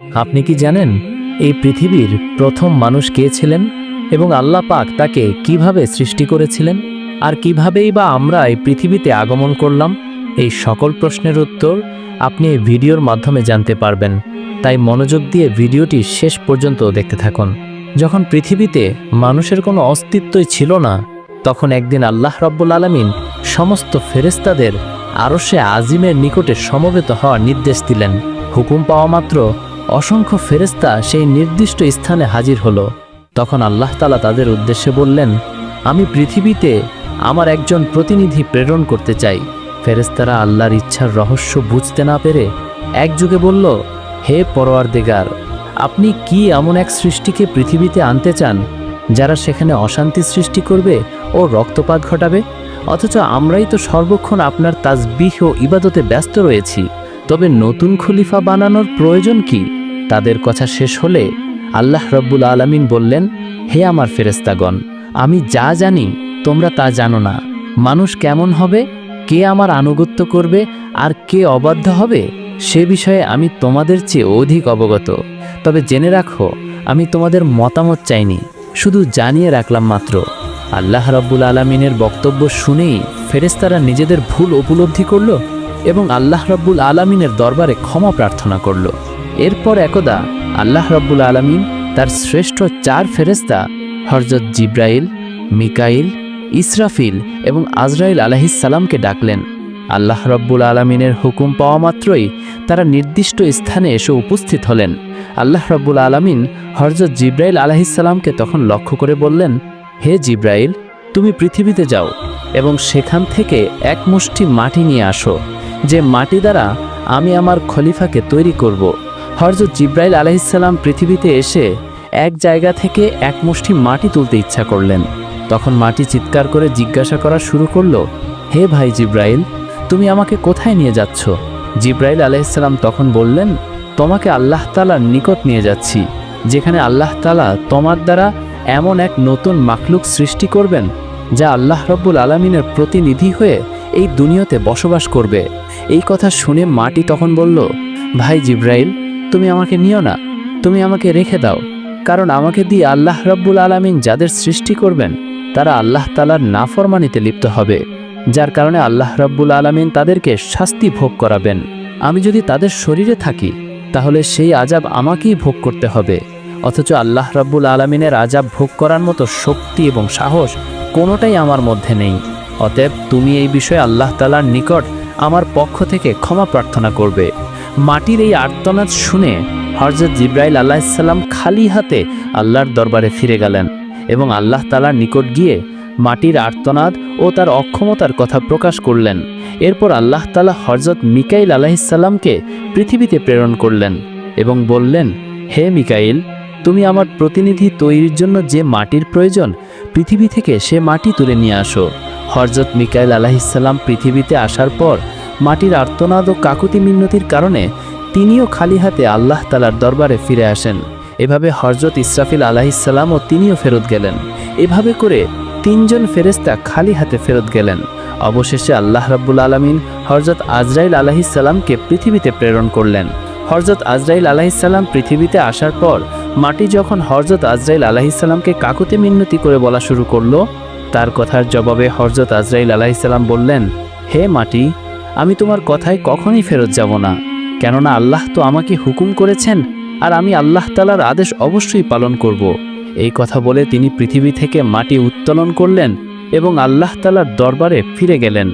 আপনি কি জানেন, এই পৃথিবীর প্রথম মানুষ কে ছিলেন এবং আল্লাহ পাক তাকে কীভাবে সৃষ্টি করেছিলেন? আর কিভাবেই বা আমরা এই পৃথিবীতে আগমন করলাম? এই সকল প্রশ্নের উত্তর আপনি এই ভিডিওর মাধ্যমে জানতে পারবেন। তাই মনোযোগ দিয়ে ভিডিওটি শেষ পর্যন্ত দেখতে থাকুন। যখন পৃথিবীতে মানুষের কোনো অস্তিত্বই ছিল না, তখন একদিন আল্লাহ রব্বুল আলমিন সমস্ত ফেরেস্তাদের আরশে আজিমের নিকটে সমবেত হওয়ার নির্দেশ দিলেন। হুকুম পাওয়া মাত্র অসংখ্য ফেরেস্তা সেই নির্দিষ্ট স্থানে হাজির হলো। তখন আল্লাহ তালা তাদের উদ্দেশ্যে বললেন, আমি পৃথিবীতে আমার একজন প্রতিনিধি প্রেরণ করতে চাই। ফেরেস্তারা আল্লাহর ইচ্ছার রহস্য বুঝতে না পেরে একযুগে বলল, হে পরোয়ার দেগার আপনি কি এমন এক সৃষ্টিকে পৃথিবীতে আনতে চান, যারা সেখানে অশান্তি সৃষ্টি করবে ও রক্তপাত ঘটাবে? অথচ আমরাই তো সর্বক্ষণ আপনার তাজবিহ ও ইবাদতে ব্যস্ত রয়েছি। তবে নতুন খলিফা বানানোর প্রয়োজন কি? তাদের কথা শেষ হলে আল্লাহ রব্বুল আলমিন বললেন, হে আমার ফেরেস্তাগণ আমি যা জানি, তোমরা তা জানো না। মানুষ কেমন হবে? কে আমার আনুগত্য করবে? আর কে অবাধ্য হবে? সে বিষয়ে আমি তোমাদের চেয়ে অধিক অবগত। তবে জেনে রাখো, আমি তোমাদের মতামত চাইনি, শুধু জানিয়ে রাখলাম মাত্র। আল্লাহ রব্বুল আলমিনের বক্তব্য শুনেই ফেরেস্তারা নিজেদের ভুল উপলব্ধি করল? এবং আল্লাহ রব্বুল আলমিনের দরবারে ক্ষমা প্রার্থনা করল। এরপর একদা আল্লাহ রব্বুল আলমিন তার শ্রেষ্ঠ চার ফেরেস্তা হরজত জিব্রাইল, মিকাইল, ইসরাফিল এবং আজরাইল আলাহিসাল্লামকে ডাকলেন। আল্লাহ রব্বুল আলমিনের হুকুম পাওয়া মাত্রই তারা নির্দিষ্ট স্থানে এসে উপস্থিত হলেন। আল্লাহ রব্বুল আলমিন হরজত জিব্রাইল আলাহিসাল্লামকে তখন লক্ষ্য করে বললেন, হে জিব্রাইল, তুমি পৃথিবীতে যাও এবং সেখান থেকে এক মুষ্টি মাটি নিয়ে আসো। যে মাটি দ্বারা আমি আমার খলিফাকে তৈরি করব। হরজত জিব্রাইল আলাহিসাল্লাম পৃথিবীতে এসে এক জায়গা থেকে এক মুষ্টি মাটি তুলতে ইচ্ছা করলেন তখন মাটি চিৎকার করে জিজ্ঞাসা করা শুরু করল, হে ভাই জিব্রাইল, তুমি আমাকে কোথায় নিয়ে যাচ্ছ জিব্রাইল আলাইসাল্লাম তখন বললেন, তোমাকে আল্লাহ তালার নিকট নিয়ে যাচ্ছি, যেখানে আল্লাহ তালা তোমার দ্বারা এমন এক নতুন মাখলুক সৃষ্টি করবেন, যা আল্লাহ রব্বুল আলমিনের প্রতিনিধি হয়ে এই দুনিয়াতে বসবাস করবে। এই কথা শুনে মাটি তখন বলল, ভাই জিব্রাইল, তুমি আমাকে নিও না। তুমি আমাকে রেখে দাও। কারণ আমাকে দিয়ে আল্লাহ রব্বুল আলমিন যাদের সৃষ্টি করবেন, তারা আল্লাহ তালার নাফরমানিতে লিপ্ত হবে। যার কারণে আল্লাহ রব্বুল আলমিন তাদেরকে শাস্তি ভোগ করাবেন। আমি যদি তাদের শরীরে থাকি, তাহলে সেই আজাব আমাকেই ভোগ করতে হবে। অথচ আল্লাহ রব্বুল আলমিনের আজাব ভোগ করার মতো শক্তি এবং সাহস কোনোটাই আমার মধ্যে নেই। অতএব তুমি এই বিষয়ে আল্লাহ তালার নিকট আমার পক্ষ থেকে ক্ষমা প্রার্থনা করবে। মাটির এই আর্তনাদ শুনে হরজত জিব্রাইল আল্লাহিসাল্লাম খালি হাতে আল্লাহর দরবারে ফিরে গেলেন এবং আল্লাহ তালার নিকট গিয়ে মাটির আর্তনাদ ও তার অক্ষমতার কথা প্রকাশ করলেন। এরপর আল্লাহ তালা হরজত মিকাইল আলাহিসাল্লামকে পৃথিবীতে প্রেরণ করলেন এবং বললেন, হে মিকাইল, তুমি আমার প্রতিনিধি তৈরির জন্য যে মাটির প্রয়োজন, পৃথিবী থেকে সে মাটি তুলে নিয়ে আসো। হরজত মিকাইল আলাহিসাল্লাম পৃথিবীতে আসার পর মাটির আর্তনাদ ও কাকুতি মিন্নতির কারণে তিনিও খালি হাতে আল্লাহ তালার দরবারে ফিরে আসেন। এভাবে হরজত ইসরাফিল আলাহিসাল্লামও তিনিও ফেরত গেলেন। এভাবে করে তিনজন ফেরেস্তা খালি হাতে ফেরত গেলেন। অবশেষে আল্লাহ রাব্বুল আলমিন হরজত আজরাইল আলাহিসাল্লামকে পৃথিবীতে প্রেরণ করলেন। হরজত আজরাইল আলাহিসাল্লাম পৃথিবীতে আসার পর মাটি যখন হরজত আজরাইল আলাহিসাল্লামকে কাকুতে মিন্নতি করে বলা শুরু করল তার কথার জবাবে হরজত আজরাইল আলাহিসাল্লাম বললেন, হে মাটি, আমি তোমার কথায় কখনই ফেরত যাব না, কেননা আল্লাহ তো আমাকে হুকুম করেছেন আর আমি আল্লাহ তালার আদেশ অবশ্যই পালন করব। এই কথা বলে তিনি পৃথিবী থেকে মাটি উত্তোলন করলেন এবং আল্লাহ তালার দরবারে ফিরে গেলেন।